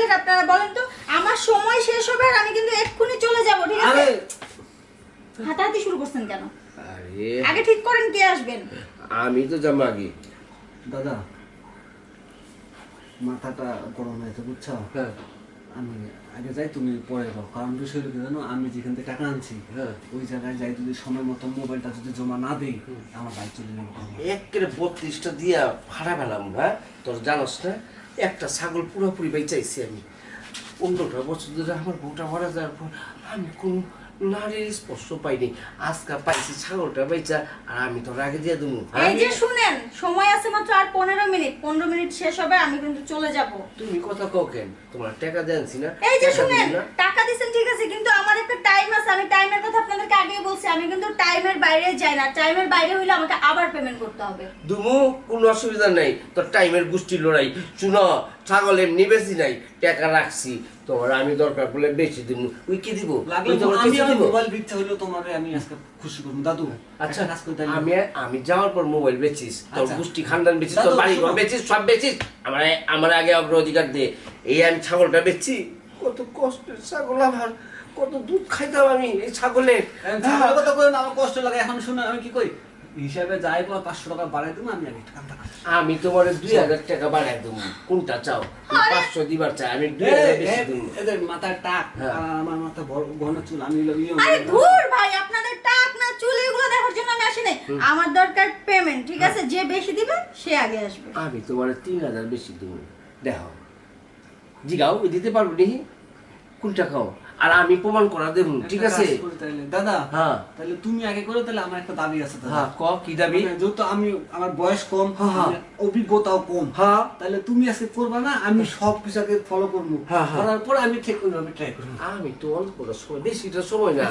বললেন আপনারা বলেন তো। আমার সময় শেষ হবে আর আমি কিন্তু এক্ষুনি চলে যাব ঠিক আছে? আরে! হাতাহাতি শুরু করছেন কেন? আরে! আগে ঠিক করেন কে আসবেন। আমি তো যাব আগে। দাদা মাথাটা গরম হয়েছে বুঝছ? হ্যাঁ। আমি আগে যাই তুমি পরে যাও। কারণ বিষয় কি জানো আমি যেখান থেকে টাকা আনছি হ্যাঁ। ওই জায়গায় যাই যদি সময় মতো মোবাইলটা যদি জমা না দেই আমার বাইক চলে যাবে। একের বত্রিশটা দিয়া ভাড়া পেলাম হ্যাঁ? তোর জানোস না? একটা ছাগল পুরোপুরি বেচাইছি আমি। পনেরোটা বছর ধরে আমার বউটা মারা যাওয়ার পর আমি কোন নারীর স্পর্শ পাইনি। আজকে পাইছি ছাগলটা বেচা আর আমি তো রাগে দিয়ে দেবো এই যে শুনেন সময় আছে মাত্র আর পনেরো মিনিট। পনেরো মিনিট শেষ হবে আমি কিন্তু চলে যাব। তুমি কথা কও কেন? তোমার টাকা দেনছি না এই যে টাকা শুনেন টাকা দিচ্ছেন ঠিক আছে কিন্তু আমার একটা টাইম আছে। আমি টাইমের কথা বলছি আমি কিন্তু টাইমের বাইরে যাই না। টাইমের বাইরে হইলে আমাকে আবার পেমেন্ট করতে হবে। দুমু কোনো অসুবিধা নেই। তোর টাইমের গোষ্ঠী লড়াই। শুনো ছাগল এমনি বেশি নাই টাকা রাখছি। তোমার আমি দরকার পড়লে বেশি দিব ওই কি দিব? লাগলে তোমার আমি কিছু আমার দিব? মোবাইল বিকতে হলেও তোমার আমি আজকে খুশি করব। দাদু আচ্ছা কাজ করতে আমি আমি যাওয়ার পর মোবাইল বেচিস। তোর আচ্ছা। গোষ্ঠী খানদান বেচিস তোর বাড়ি ঘর বেচিস সব বেচিস। আমার আমার আগে অগ্রাধিকার দে। এই আমি ছাগলটা বেচছি। কত কষ্টের ছাগল আমার। কত দুধ খাইতাম আমি এই ছাগলের ছাগলের কথা কই আমার কষ্ট লাগে। এখন শুনে আমি কি কই? হিসাবে যাই পর পাঁচশো টাকা বাড়াই দেবো আমি আগে আমি তোমার দুই হাজার টাকা বাড়াই দেবো কোনটা চাও? পাঁচশো দিবার চাই আমি দুই হাজার বেশি দেবো এদের মাথার টাক হ্যাঁ। আমার মাথা বড় ঘন চুল আমি আরে ধুর ভাই আপনাদের টাক না চুল এগুলো দেখার জন্য আমি আসি নাই আমার দরকার পেমেন্ট ঠিক আছে? যে বেশি দিবে সে আগে আসবে। আমি তোমার তিন হাজার বেশি দেবো দেখো জিগাও দিতে পারব নি কোনটা খাও? আর আমি প্রমাণ করা দেব ঠিক আছে? দাদা হ্যাঁ। তাহলে তুমি আগে করো তাহলে আমার একটা দাবি আছে দাদা। হ্যাঁ ক কি দাবি? যত যেহেতু আমি আমার বয়স কম হ্যাঁ, হ্যাঁ। মানে অভিজ্ঞতাও কম। হ্যাঁ। তাহলে তুমি আজকে করবা না আমি সব কিছু ফলো করব। করার পর আমি ঠিক ওইভাবে ট্রাই করব। আমি তো অল্প সময় বেশিটা সময় না।